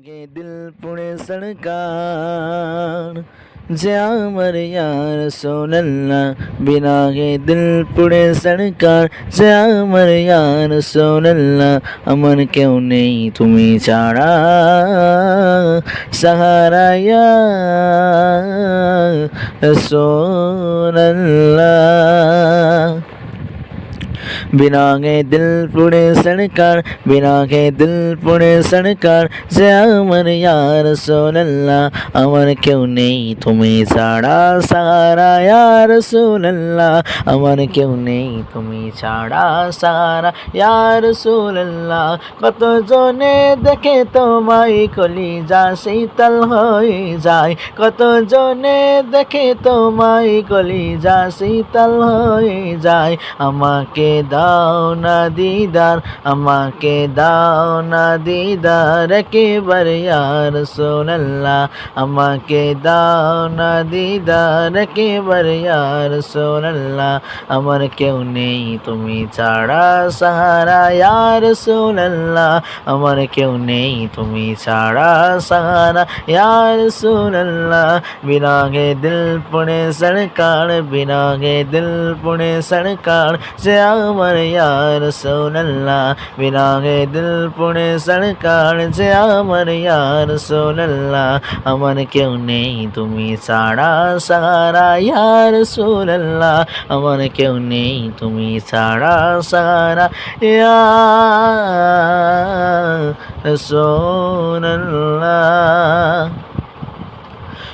বিরাগে দিল পুড়ে সড়কার যে আমার ইয়ার সোনাল্লাহ বিরাগে দিল পুড়ে সড়কার যে আমার ইয়ার সোনাল্লাহ আমার কেউ নেই তুমি ছাড়া সাহারা ইয়া সোনাল্লাহ বিনাগে দিল পুড়ে সড়কার বিনাগে দিল পুড়ে সড়কার যে আমার ইয়ার সোনাল্লাহ আমার কেউ নেই তুমি ছাড়া সারা ইয়ার সোনাল্লাহ আমার কেউ নেই তুমি ছাড়া সারা ইয়ার সোনাল্লাহ কত জনে দেখে তোমায় কলি যা শীতল হয়ে যায় কত জনে দেখে তোমায় কলি যা শীতল হয়ে যায় আমাকে দাও না দিদার আমাকে দাও না দিদার একেবারে ইয়ার সোনাল্লাহ আমাকে দাও না দিদার একেবারে ইয়ার সোনাল্লাহ আমার কেউ নেই তুমি ছাড়া সাহারা ইয়ার সোনাল্লাহ আমার কেউ নেই তুমি ছাড়া সাহারা ইয়ার সোনাল্লাহ বিনাগে দিল পুणे সড়কার বিনাগে দিল পুणे সড়কার যে আমার ইয়ার সোনাল্লাহ বিনাগে দিল পুणे সড়কার যে আমার ইয়ার সোনাল্লাহ আমার কেউ নেই তুমি ছাড়া সারা ইয়ার সোনাল্লাহ আমার কেউ নেই তুমি ছাড়া সারা ইয়ার সোনাল্লাহ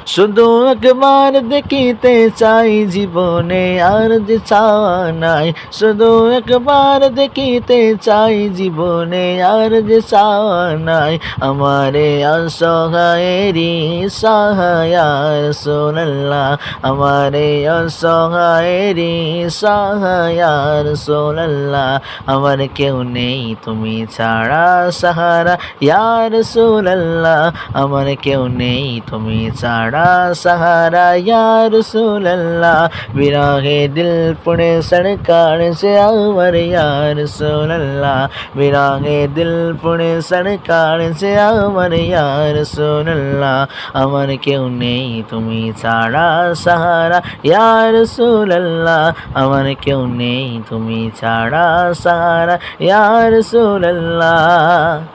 শুধু একবার দেখিতে চাই জীবনে আর যে চাওয়া নাই। শুধু একবার দেখিতে চাই জীবনে আর যে চাওয়া নাই। আমারে অসহায়েরি সহায়ার সোনাল্লাহ। আমারে অসহায়েরি সহায়ার সোনাল্লাহ। আমার কেউ নেই তুমি ছাড়া সাহারা। ইয়ার সোনাল্লাহ, আমার কেউ নেই তুমি ছাড়া सहारा या रसूल अल्लाह बिरागे दिल पुणे सड़कार से अमर या रसूल अल्लाह बिरागे दिल पुणे सड़कार से अमर या रसूल अल्लाह আমার কেউ নেই তুমি ছাড়া সাহারা ইয়া রসুল আল্লাহ আমার কেউ নেই তুমি ছাড়া সাহারা ইয়া রসুল আল্লাহ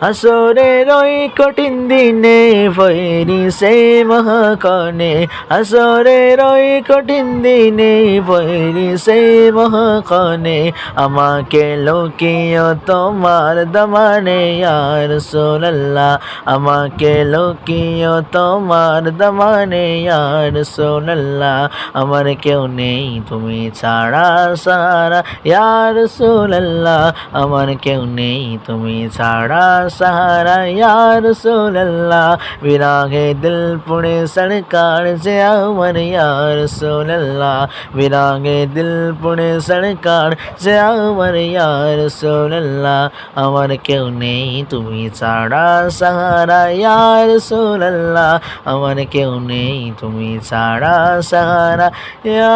আসরের ওই কঠিন দিনে ভৈরি সে মহাকনে আসরের ওই কঠিন দিনে ভৈরি সে মহাকনে আমাকে লোকিও তোমার দমানে, ইয়ার সোনাল্লাহ আমাকে লোকিও তোমার দমানে, ইয়ার সোনাল্লাহ আমার কেউ নেই তুমি ছাড়া সারা, ইয়ার সোনাল্লাহ আমার কেউ নেই তুমি ছাড়া सहारा यार रसूल अल्लाह विरागे दिल पुणे सड़कार से अमर यार रसूल अल्लाह विरागे दिल पुणे सड़कार से अमर यार रसूल अल्लाह আমার কেউ নেই তুমি ছাড়া সাহারা ইয়ার রসুল আল্লাহ আমার কেউ নেই তুমি ছাড়া সাহারা ইয়া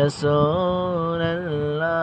রসুল আল্লাহ